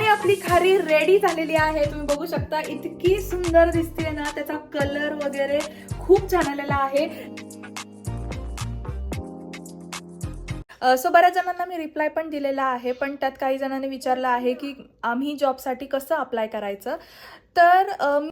आणि आपली खारी रेडी झालेली आहे. तुम्ही बघू शकता इतकी सुंदर दिसते ना त्याचा कलर वगैरे खूप छान आलेला आहे. सो बऱ्याच जणांना मी रिप्लाय पण दिलेला आहे पण त्यात काही जणांनी विचारलं आहे की आम्ही जॉबसाठी कसं अप्लाय करायचं? तर अम,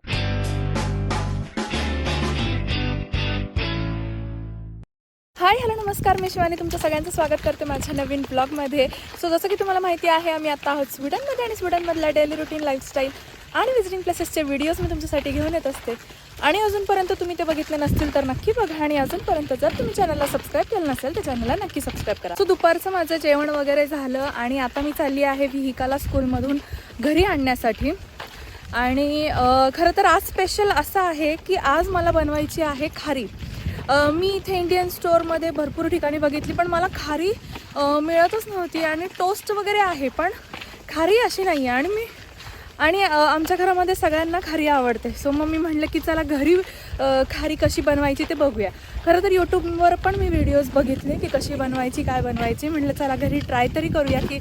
हाय हॅलो नमस्कार. मी शिवानी तुमचं सगळ्यांचं स्वागत करते माझ्या नवीन ब्लॉगमध्ये. सो जसं की तुम्हाला माहिती आहे आम्ही आता आहोत स्वीडनमध्ये आणि स्वीडनमधल्या डेली रुटीन लाईफस्टाईल आणि विजिटिंग प्लेसेसचे व्हिडिओज मी तुमच्यासाठी घेऊन येत असते. आणि अजूनपर्यंत तुम्ही ते बघितले नसतील तर नक्की बघा आणि अजूनपर्यंत जर तुम्ही चॅनलला सबस्क्राईब केलं नसेल तर चॅनलला नक्की सबस्क्राईब करा. सो दुपारचं माझं जेवण वगैरे झालं आणि आता मी चालली आहे विहिकाला स्कूलमधून घरी आणण्यासाठी. आणि खरं तर आज स्पेशल असं आहे की आज मला बनवायची आहे खारी. मी इथे इंडियन स्टोअरमध्ये भरपूर ठिकाणी बघितली पण मला खारी मिळतच नव्हती आणि टोस्ट वगैरे आहे पण खारी अशी नाही आहे आणि मी आणि आमच्या घरामध्ये सगळ्यांना खारी आवडते. सो मग मी म्हटलं की चला घरी खारी कशी बनवायची ते बघूया. खरं तर यूट्यूबवर पण मी व्हिडिओज बघितले की कशी बनवायची काय बनवायची. म्हटलं चला घरी ट्राय तरी करूया की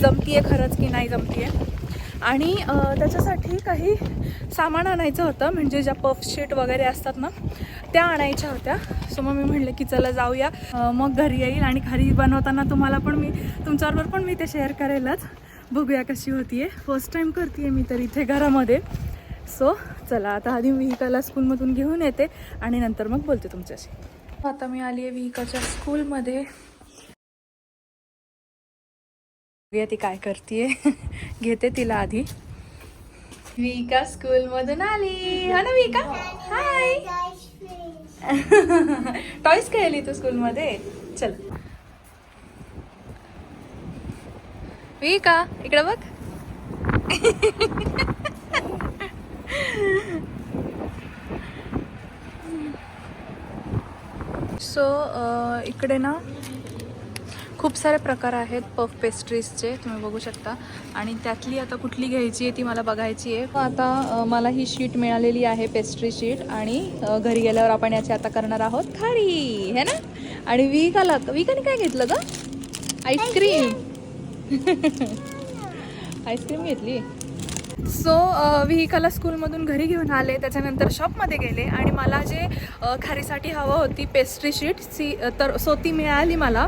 जमतीये खरंच की नाही जमतीये. आणि त्याच्यासाठी काही सामान आणायचं होतं म्हणजे ज्या पफशीट वगैरे असतात ना त्या आणायच्या होत्या. सो मग मी म्हणले की चला जाऊया. मग घरी येईल आणि घरी बनवताना तुम्हाला पण मी तुमच्याबरोबर पण मी ते शेअर करेलच. बघूया कशी होतीये. फर्स्ट टाईम करते मी तर इथे घरामध्ये. सो चला आता आधी विहिकाला स्कूलमधून घेऊन येते आणि नंतर मग बोलते तुमच्याशी. आता मी आली आहे विहिकाच्या स्कूलमध्ये. बघूया ती काय करते घेते तिला आधी. विका स्कूल मधून आली. हा ना विका? हाय टॉईस खेळली तू स्कूल मध्ये चल. विका इकडे बघ. सो इकडे ना खूप सारे प्रकार आहेत पफ पेस्ट्रीजचे तुम्ही बघू शकता. आणि त्यातली आता कुठली घ्यायची आहे ती मला बघायची आहे. आता मला ही शीट मिळालेली आहे पेस्ट्री शीट आणि घरी गेल्यावर आपण याची आता करणार आहोत खारी है ना? आणि विकाला विकाने काय घेतलं ग? आईस्क्रीम आईस्क्रीम घेतली. सो विहिकाला स्कूलमधून घरी घेऊन आले त्याच्यानंतर शॉपमध्ये गेले आणि मला जे खारीसाठी हवं होती पेस्ट्री शीट सी तर सो ती मिळाली मला.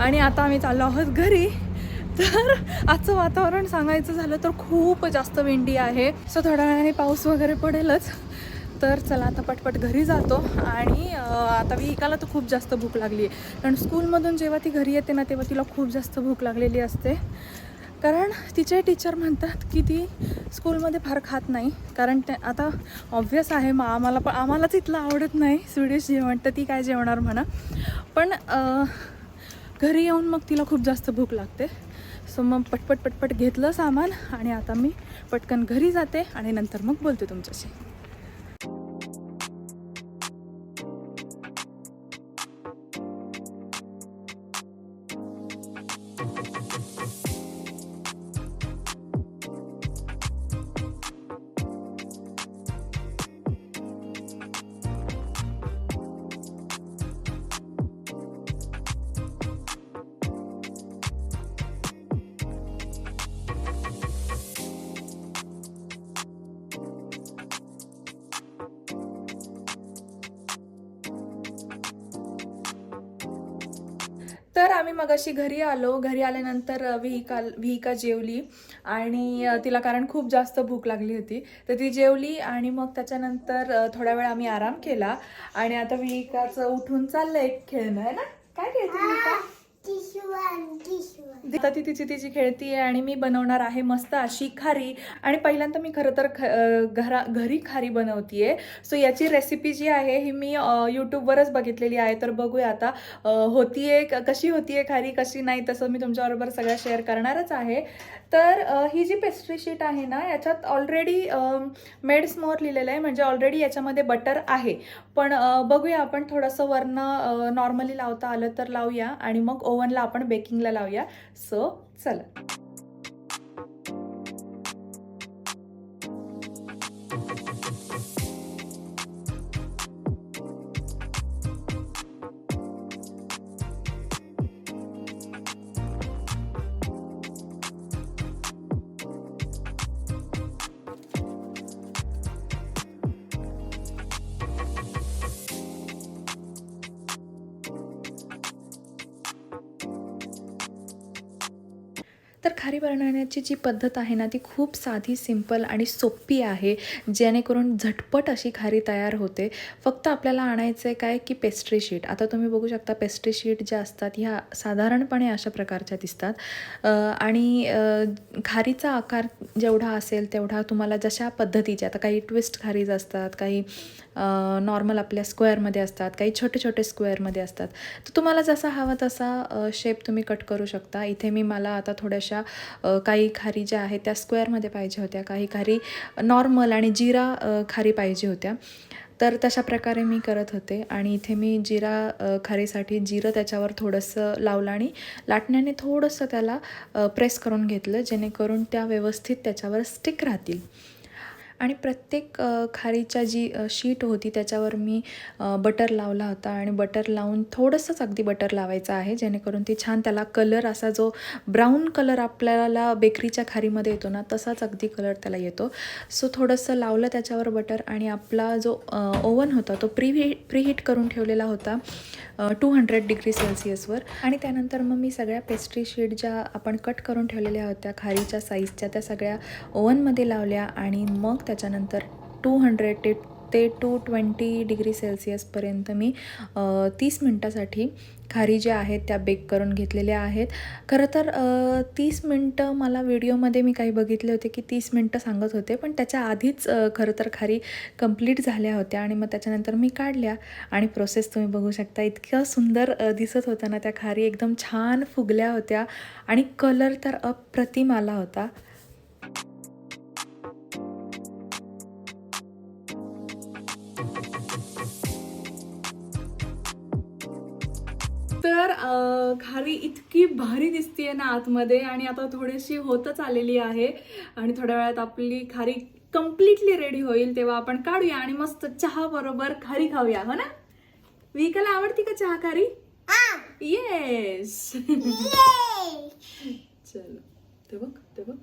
आणि आता आम्ही चाललो आहोत घरी. तर आजचं वातावरण सांगायचं झालं तर खूप जास्त विंडी आहे. सो थोड्या वेळाने पाऊस वगैरे पडेलच. तर चला आता पटपट घरी जातो. आणि आता विकाला तर खूप जास्त भूक लागली आहे. कारण स्कूलमधून जेव्हा ती घरी येते ना तेव्हा तिला खूप जास्त भूक लागलेली असते. कारण तिचे टीचर म्हणतात की ती स्कूलमध्ये फार खात नाही. कारण ते आता ऑब्व्हियस आहे मग आम्हाला पण आम्हालाच इथलं आवडत नाही. स्वीडिश जेवण तर ती काय जेवणार म्हणा. पण घरी येऊन मग तिला खूप जास्त भूक लागते. सो मग पटपट पटपट घेतलं सामान आणि आता मी पटकन घरी जाते आणि नंतर मग बोलते तुमच्याशी. आम्ही मग अशी घरी आलो. घरी आल्यानंतर विहिका विहिका जेवली आणि तिला कारण खूप जास्त भूक लागली होती. तर ती जेवली आणि मग त्याच्यानंतर थोड्या थोडा वेळ आम्ही आराम केला आणि आता विहिकाचं उठून चाललंय खेळणं आहे ना? काय खेळते विहिका? आता ती तिची तिची खेळतीये आणि मी बनवणार आहे मस्त अशी खारी. आणि पहिल्यांदा मी खरं तर ख घरा घरी खारी बनवतीये. सो याची रेसिपी जी आहे ही मी यूट्यूबवरच बघितलेली आहे. तर बघूया आता होतीये कशी होतीये खारी कशी नाही तसं मी तुमच्याबरोबर सगळं शेअर करणारच आहे. तर ही जी पेस्ट्री शीट आहे ना याच्यात ऑलरेडी मेड मोर लिहिलेलं आहे. म्हणजे ऑलरेडी याच्यामध्ये बटर आहे. पण बघूया आपण थोडंसं वरनं नॉर्मली लावता आलं तर लावूया. आणि मग ओव्हनला आपण बेकिंगला लावूया. सो चला. खारी बनवण्याची जी पद्धत आहे ना ती खूप साधी सिंपल आणि सोपी आहे जेणेकरून झटपट अशी खारी तयार होते. फक्त आपल्याला आणायचं आहे काय की पेस्ट्री शीट आता तुम्ही बघू शकता पेस्ट्री शीट ज्या असतात ह्या साधारणपणे अशा प्रकारच्या दिसतात. आणि खारीचा आकार जेवढा असेल तेवढा तुम्हाला जशा पद्धतीच्या आता काही ट्विस्ट खारीज असतात काही नॉर्मल आपल्या स्क्वेअरमध्ये असतात काही छोटे छोटे स्क्वेअरमध्ये असतात. तर तुम्हाला जसा हवा तसा शेप तुम्ही कट करू शकता. इथे मी मला आता थोड्याशा काही खारी ज्या आहेत त्या स्क्वेअरमध्ये पाहिजे होत्या. काही खारी नॉर्मल आणि जिरा खारी पाहिजे होत्या. तर तशा प्रकारे मी करत होते आणि इथे मी जिरा खारीसाठी जिरं त्याच्यावर थोडंसं लावलं आणि लाटण्याने थोडंसं त्याला प्रेस करून घेतलं जेणेकरून त्या व्यवस्थित त्याच्यावर स्टिक राहतील. आणि प्रत्येक खारीच्या जी शीट होती त्याच्यावर मी बटर लावला होता आणि बटर लावून थोडंसंच अगदी बटर लावायचं आहे जेणेकरून ती छान त्याला कलर असा जो ब्राऊन कलर आपल्याला बेकरीच्या खारीमध्ये येतो ना तसाच अगदी कलर त्याला येतो. सो थोडंसं लावलं त्याच्यावर बटर आणि आपला जो ओवन होता तो प्री प्रीहीट करून ठेवलेला होता टू हंड्रेड डिग्री सेल्सिअसवर. आणि त्यानंतर मग मी सगळ्या पेस्ट्री शीट ज्या आपण कट करून ठेवलेल्या होत्या खारीच्या साईजच्या त्या सगळ्या ओव्हनमध्ये लावल्या आणि मग त्याच्यानंतर टू हंड्रेड ते ते टू ट्वेंटी डिग्री सेल्सिअसपर्यंत मी तीस मिनटासाठी खारी ज्या आहेत त्या बेक करून घेतलेल्या आहेत. खरं तर तीस मिनटं मला व्हिडिओमध्ये मी काही बघितले होते की तीस मिनटं सांगत होते पण त्याच्या आधीच खरं तर खारी कंप्लीट झाल्या होत्या आणि मग त्याच्यानंतर मी काढल्या आणि प्रोसेस तुम्ही बघू शकता. इतकं सुंदर दिसत होतं ना त्या खारी एकदम छान फुगल्या होत्या आणि कलर तर अप्रतिम आला होता. खारी इतकी भारी दिसतीये ना आतमध्ये आणि आता थोडीशी होतच आलेली आहे. आणि थोड्या वेळात आपली खारी कम्प्लिटली रेडी होईल तेव्हा आपण काढूया आणि मस्त चहा बरोबर खारी खाऊया हो ना? विकाला आवडती का चहा खारी? येस चलो ते बघ ते बघ.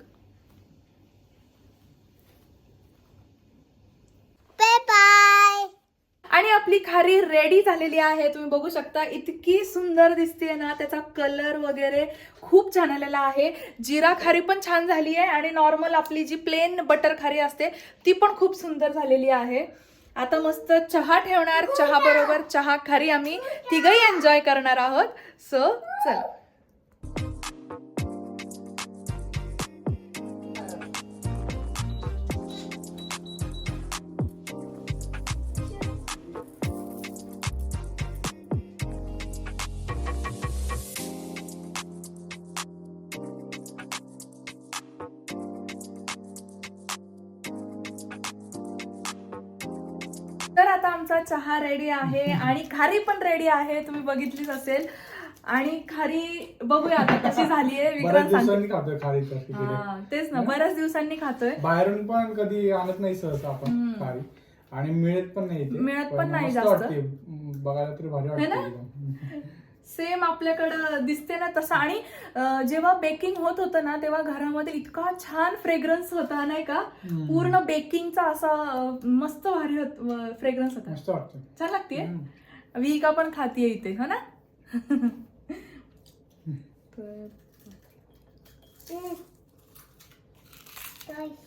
आणि आपली खारी रेडी झालेली आहे. तुम्ही बघू शकता इतकी सुंदर दिसते ना त्याचा कलर वगैरे खूप छान आलेला आहे. जिरा खारी पण छान झाली आहे आणि नॉर्मल आपली जी प्लेन बटर खारी असते ती पण खूप सुंदर झालेली आहे. आता मस्त चहा ठेवणार चहा बरोबर चहा खारी आम्ही तिघही एन्जॉय करणार आहोत. सो चल. तर आता आमचा चहा रेडी आहे आणि खारी पण रेडी आहे तुम्ही बघितलीच असेल आणि खारी बघूया आता कशी झाली आहे बऱ्याच विक्रांत सांगते दिवसांनी खातोय खारी तर तिकडे हा, तेच ना बऱ्याच दिवसांनी खातोय बाहेरून पण कधी आणत नाही सहसा आपण हम्म. खारी आणि मिळत पण नाही इथे. मिळत पण नाही मस्त जास्त. वाटते. बघायला तरी भारी ना? एकदम. सेम आपल्याकडं दिसते ना तसं. आणि जेव्हा बेकिंग होत होतं ना तेव्हा घरामध्ये इतका छान फ्रेग्रन्स होता नाही का. पूर्ण बेकिंगचा असा मस्त भारी फ्रेग्रन्स होता. छान लागते. विका पण खातीये इथे हो ना? तर-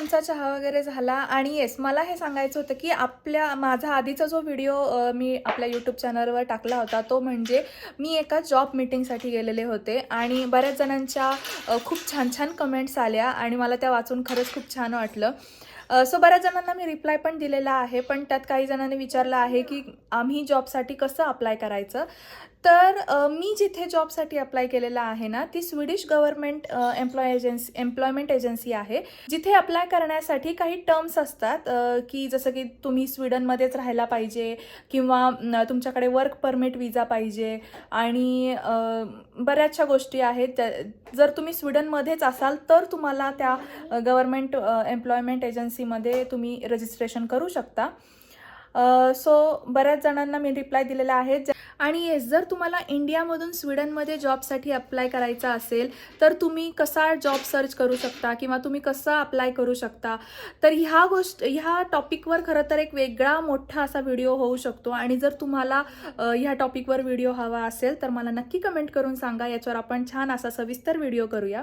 आमचा चहा वगैरे झाला. आणि येस मला हे सांगायचं होतं की आपल्या माझा आधीचा जो व्हिडिओ मी आपल्या यूट्यूब चॅनलवर टाकला होता तो म्हणजे मी एका जॉब मीटिंगसाठी गेलेले होते. आणि बऱ्याच जणांच्या खूप छान छान कमेंट्स आल्या आणि मला त्या वाचून खरंच खूप छान वाटलं. सो बऱ्याच जणांना मी रिप्लाय पण दिलेला आहे. पण त्यात काही जणांनी विचारलं आहे की आम्ही जॉबसाठी कसं अप्लाय करायचं? तर मी जिथे जॉबसाठी अप्लाय केलेला आहे ना ती Swedish government employ agency employment agency आहे. जिथे अप्लाय करण्यासाठी काही टर्म्स असतात की जसं की तुम्ही स्वीडनमध्येच राहायला पाहिजे किंवा तुमच्याकडे वर्क परमिट विजा पाहिजे आणि बऱ्याचशा गोष्टी आहेत. जर तुम्ही स्वीडनमध्येच असाल तर तुम्हाला त्या गव्हर्नमेंट एम्प्लॉयमेंट एजन्सीमध्ये तुम्ही रजिस्ट्रेशन करू शकता. सो बऱ्याच जणांना मी रिप्लाय दिलेला आहे. आणि येस जर तुम्हाला इंडियामधून स्वीडनमध्ये जॉबसाठी अप्लाय करायचा असेल तर तुम्ही कसा जॉब सर्च करू शकता किंवा तुम्ही कसं अप्लाय करू शकता? तर ह्या गोष्ट ह्या टॉपिकवर खरं तर एक वेगळा मोठा असा व्हिडिओ होऊ शकतो. आणि जर तुम्हाला ह्या टॉपिकवर व्हिडिओ हवा असेल तर मला नक्की कमेंट करून सांगा. याच्यावर आपण छान असा सविस्तर व्हिडिओ करूया.